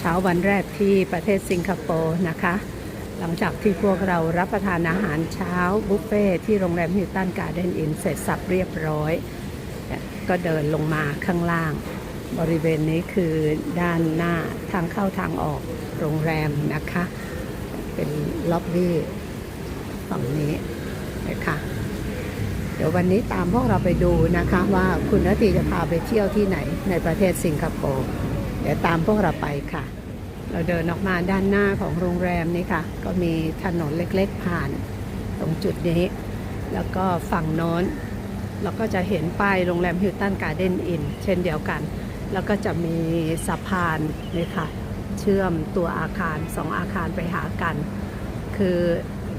เช้าวันแรกที่ประเทศสิงคโปร์นะคะ หลังจากที่พวกเรารับประทานอาหารเช้าบุฟเฟ่ที่โรงแรมฮิลตันการ์เดนอินเสร็จสับเรียบร้อย ก็เดินลงมาข้างล่าง บริเวณนี้คือด้านหน้าทางเข้าทางออกโรงแรมนะคะ เป็นล็อบบี้ฝั่งนี้นะคะเดี๋ยววันนี้ตามพวกเราไปดูนะคะว่าคุณนตีจะพาไปเที่ยวที่ไหนในประเทศสิงคโปร์ เดี๋ยวตามพวกเราไปค่ะ เราเดินออกมาด้านหน้าของโรงแรมนี่ค่ะ ก็มีถนนเล็กๆผ่าน ตรงจุดนี้ แล้วก็ฝั่งโน้นเราก็จะเห็นป้ายโรงแรมฮิลตันการ์เดนอินเช่นเดียวกัน แล้วก็จะมีสะพานนี่ค่ะ เชื่อมตัวอาคารสองอาคารไปหากัน คือ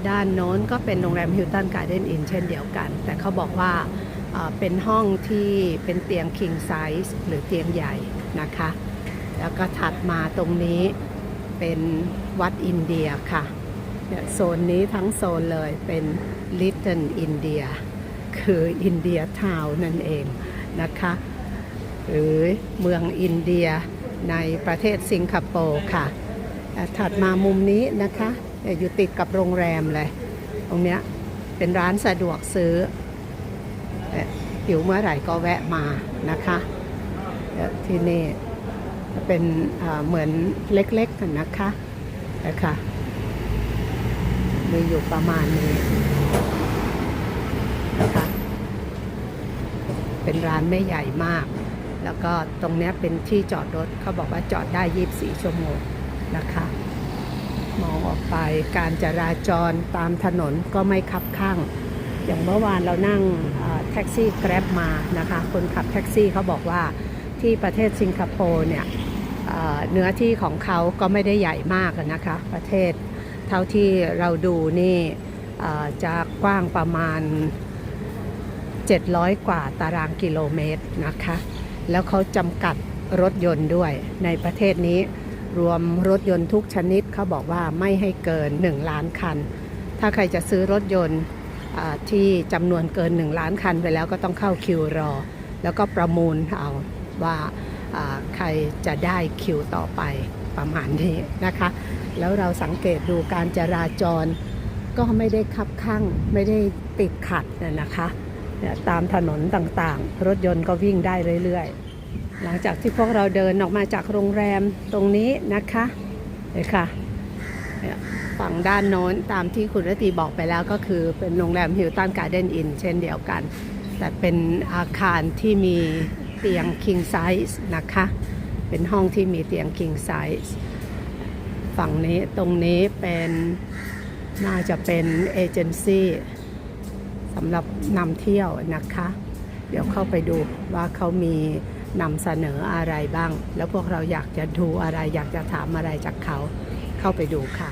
ด้านโน้นก็เป็นโรงแรมฮิลตันการ์เดนอินเช่นเดียวกัน แต่เขาบอกว่าเอ่อเป็นห้องที่เป็นเตียง king size หรือเตียงใหญ่นะคะ แล้วก็ถัดมาตรงนี้เป็นวัดอินเดียค่ะเนี่ยโซนนี้ทั้งโซนเลยเป็น Little India คืออินเดียทาวน์นั่นเองนะคะหรือเมืองอินเดียในประเทศสิงคโปร์ค่ะ ถัดมามุมนี้นะคะอยู่ติดกับโรงแรมเลย ตรงเนี้ยเป็นร้านสะดวกซื้อเออหิวเมื่อไหร่ก็แวะมานะคะที่นี่ เป็นเหมือนเล็กๆกันนะคะนะคะมีอยู่ประมาณนี้นะคะเป็นร้านไม่ใหญ่มาก แล้วก็ตรงนี้เป็นที่จอดรถเขาบอกว่าจอดได้ 24 ชั่วโมงนะคะ มองออกไปการจราจรตามถนนก็ไม่คับข้าง อย่างเมื่อวานเรานั่งแท็กซี่แกร็บมานะคะ คนขับแท็กซี่เขาบอกว่า ที่ประเทศสิงคโปร์เนี่ยเนื้อที่ของเขาก็ไม่ได้ใหญ่มากนะคะ ประเทศเท่าที่เราดูนี่จะกว้างประมาณ 700 กว่าตารางกิโลเมตรนะคะ แล้วเขาจำกัดรถยนต์ด้วยในประเทศนี้รวมรถยนต์ทุกชนิดเขาบอกว่าไม่ให้เกิน 1 ล้านคัน ถ้าใครจะซื้อรถยนต์ที่จำนวนเกิน 1 ล้านคันไปแล้วก็ต้องเข้าคิวรอ แล้วก็ประมูลเอา ว่าใครจะได้คิวต่อไปประมาณนี้นะคะ แล้วเราสังเกตดูการจราจรก็ไม่ได้คับข้างไม่ได้ติดขัดนะคะตามถนนต่างๆ รถยนต์ก็วิ่งได้เรื่อยๆ หลังจากที่พวกเราเดินออกมาจากโรงแรมตรงนี้นะคะเลยค่ะฝั่งด้านโน้นตามที่คุณรตีบอกไปแล้วก็คือเป็นโรงแรมฮิลตันการ์เดนอินเช่นเดียวกัน แต่เป็นอาคารที่มี เตียง king size นะคะ เป็นห้องที่มีเตียง king size ฝั่งนี้ตรงนี้เป็นน่าจะเป็นเอเจนซี่สำหรับนำเที่ยวนะคะ เดี๋ยวเข้าไปดูว่าเขามีนำเสนออะไรบ้าง แล้วพวกเราอยากจะดูอะไรอยากจะถามอะไรจากเขาเข้าไปดูค่ะ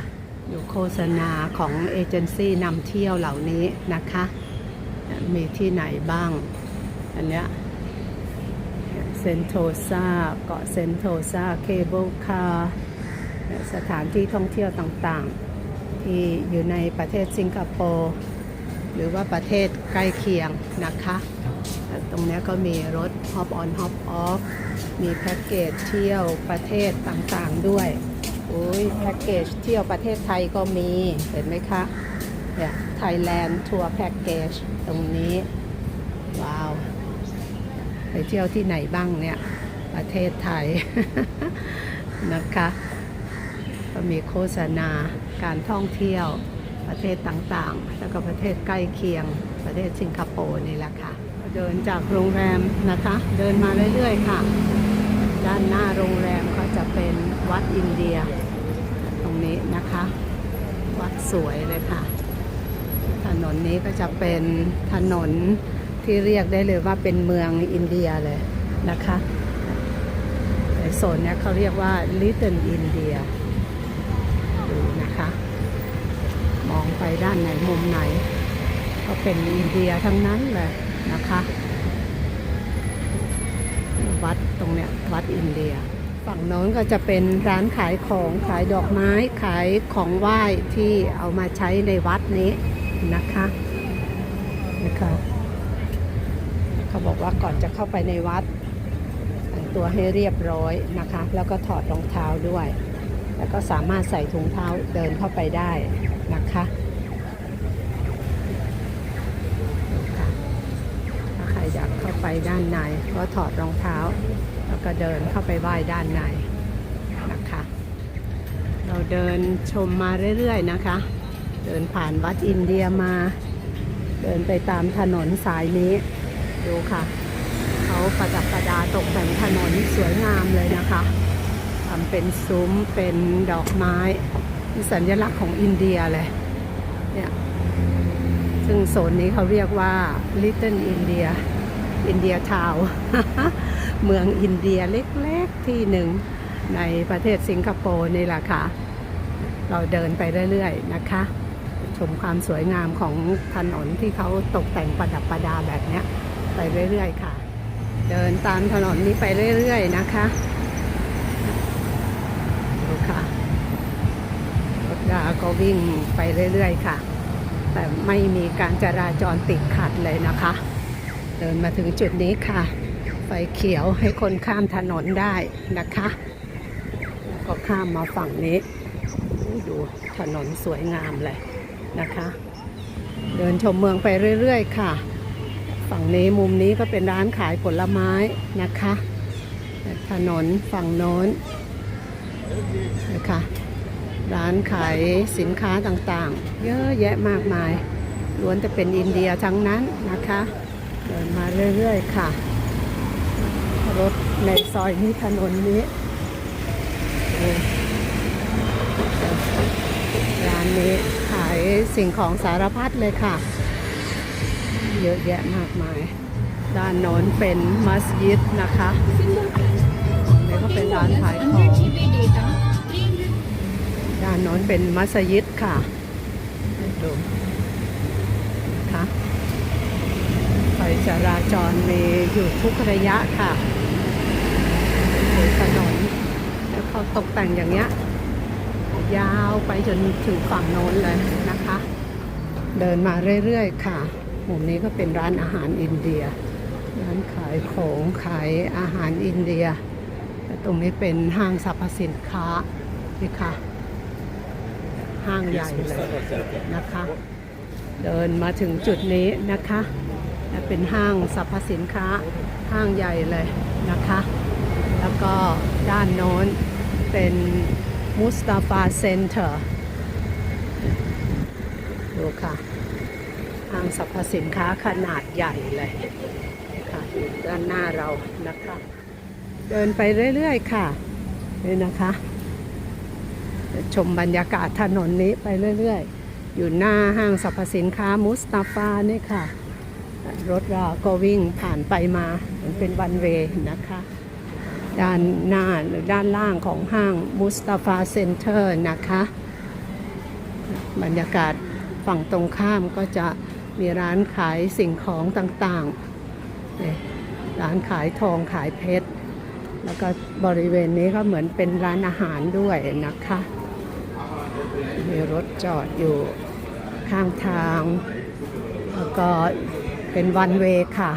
ดูโฆษณาของเอเจนซี่นำเที่ยวเหล่านี้นะคะ มีที่ไหนบ้าง อันเนี้ย เซนโตซาเกาะเซนโตซาเคเบิลคาร์สถานที่ท่องเที่ยวต่างๆ ที่อยู่ในประเทศสิงคโปร์หรือว่าประเทศใกล้เคียงนะคะ ตรงนี้ก็มีรถ Hop on Hop off มีแพ็กเกจเที่ยวประเทศต่างๆด้วยโอ้ยแพ็กเกจเที่ยวประเทศไทยก็มี เห็นไหมคะเนี่ยไทยแลนด์ทัวร์แพ็กเกจตรงนี้ ว้าว ไปเที่ยวที่ไหนบ้างเนี่ย ประเทศไทยนะคะ ก็มีโฆษณาการท่องเที่ยวประเทศต่างๆ แล้วก็ประเทศใกล้เคียงประเทศสิงคโปร์นี่แหละค่ะ เดินจากโรงแรมนะคะ เดินมาเรื่อยๆค่ะ ด้านหน้าโรงแรมก็จะเป็นวัดอินเดีย ตรงนี้นะคะ วัดสวยเลยค่ะ ถนนนี้ก็จะเป็นถนน ที่เรียกได้เลยว่าเป็นเมืองอินเดียเลยนะคะในโซนนี้เขาเรียกว่า Little India ดูนะคะ มองไปด้านไหนมุมไหน ก็เป็นอินเดียทั้งนั้นเลยนะคะวัดตรงเนี้ยวัดอินเดีย ฝั่งโน้นก็จะเป็นร้านขายของขายดอกไม้ขายของไหว้ที่เอามาใช้ในวัดนี้นะคะนะคะ เขาบอกว่าก่อนจะเข้าไปในวัดตัวให้เรียบร้อยนะคะ แล้วก็ถอดรองเท้าด้วย แล้วก็สามารถใส่ถุงเท้าเดินเข้าไปได้นะคะถ้าใครอยากเข้าไปด้านในก็ถอดรองเท้า แล้วก็เดินเข้าไปไหว้ด้านในนะคะ เราเดินชมมาเรื่อยๆนะคะ เดินผ่านวัดอินเดียมาเดินไปตามถนนสายนี้ ดูค่ะ เขาประดับประดาตกแต่งถนนสวยงามเลยนะคะทำเป็นซุ้มเป็นดอกไม้ที่สัญลักษณ์ของอินเดียเลยเนี่ยซึ่งโซนนี้เขาเรียกว่า Little India อินเดียทาวเมืองอินเดียเล็กๆที่หนึ่งในประเทศสิงคโปร์นี่แหละค่ะ เราเดินไปเรื่อยๆนะคะ ชมความสวยงามของถนนที่เขาตกแต่งประดับประดาแบบนี้ ไปเรื่อยๆค่ะ เดินตามถนนนี้ไปเรื่อยๆนะคะดูค่ะรถราก็วิ่งไปเรื่อยๆค่ะ แต่ไม่มีการจราจรติดขัดเลยนะคะ เดินมาถึงจุดนี้ค่ะ ไฟเขียวให้คนข้ามถนนได้นะคะแล้วก็ข้ามมาฝั่งนี้ดูถนนสวยงามเลยนะคะ เดินชมเมืองไปเรื่อย ๆ ค่ะ ฝั่งนี้มุมนี้ก็เป็นร้านขายผลไม้นะคะ ถนนฝั่งโน้นนะคะ ร้านขายสินค้าต่างๆ เยอะแยะมากมายล้วนจะเป็นอินเดียทั้งนั้นนะคะ เดินมาเรื่อยๆค่ะ รถในซอยนี้ถนนนี้ร้านนี้ขายสิ่งของสารพัดเลยค่ะ เยอะแยะมากมาย ด้านโน้นเป็นมัสยิดนะคะนี่ก็เป็นร้านขายของ ด้านโน้นเป็นมัสยิดค่ะดูนะคะไฟจราจรมีอยู่ทุกระยะค่ะถนนแล้วเขาตกแต่งอย่างเงี้ย ยาวไปจนถึงฝั่งโน้นเลยนะคะ เดินมาเรื่อยๆค่ะ มุมนี้ก็เป็นร้านอาหารอินเดีย ร้านขายของขายอาหารอินเดีย ตรงนี้เป็นห้างสรรพสินค้านี่ค่ะ ห้างใหญ่เลยนะคะ เดินมาถึงจุดนี้นะคะและเป็นห้างสรรพสินค้าห้างใหญ่เลยนะคะ แล้วก็ด้านโน้นเป็นมุสตาฟาเซ็นเตอร์ดูค่ะ ห้างสรรพสินค้าขนาดใหญ่เลยค่ะด้านหน้าเรานะคะ เดินไปเรื่อยๆค่ะนี่นะคะ ชมบรรยากาศถนนนี้ไปเรื่อยๆ อยู่หน้าห้างสรรพสินค้ามุสตาฟานี่ค่ะ รถราก็วิ่งผ่านไปมาเหมือนเป็นวันเวย์นะคะ ด้านหน้าหรือด้านล่างของห้างมุสตาฟาเซ็นเตอร์นะคะ บรรยากาศฝั่งตรงข้ามก็จะ มีร้านขายสิ่งของต่างๆ ร้านขายทองขายเพชร แล้วก็บริเวณนี้ก็เหมือนเป็นร้านอาหารด้วยนะคะ มีรถจอดอยู่ข้างทาง แล้วก็เป็นวันเวค่ะ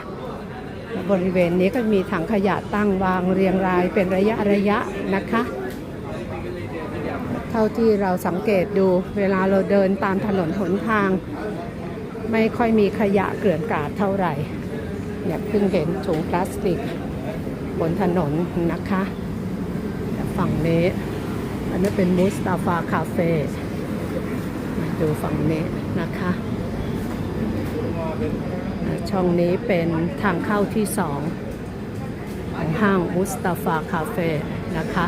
บริเวณนี้ก็มีถังขยะตั้งวางเรียงรายเป็นระยะระยะนะคะเท่าที่เราสังเกตดูเวลาเราเดินตามถนนหนทาง ไม่ค่อยมีขยะเกลื่อนกาดเท่าไหร่เนี่ยเพิ่งเห็นถุงพลาสติกบนถนนนะคะฝั่งนี้ อันนี้เป็นมุสตาฟาคาเฟ่มาดูฝั่งนี้นะคะช่องนี้เป็นทางเข้าที่สองของห้างมุสตาฟาคาเฟ่นะคะ